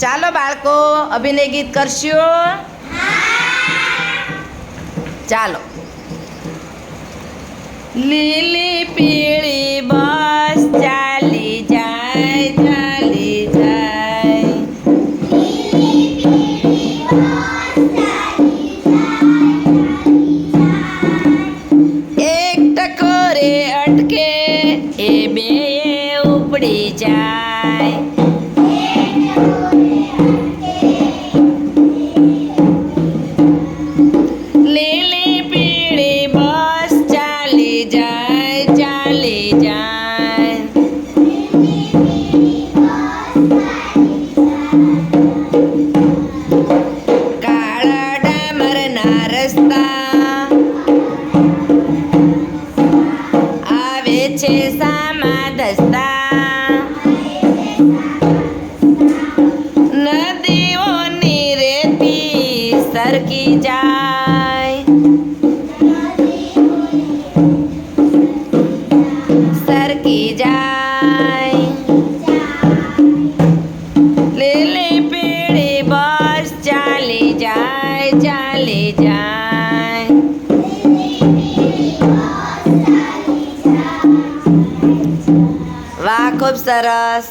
ચાલો બાળકો, અભિનય ગીત કરશો? ચાલો. લીલી પીળી બસ ચાલી જાય ચાલી જાય. એક ટકોરે અટકે, એ બે ઉપડી જાય. દસ્તા નદીઓની રેતી સરકી જાય સરકી જાય લીલી પીળી બસ ચાલી જાય ચાલી જાય વાહ ખૂબ સરસ.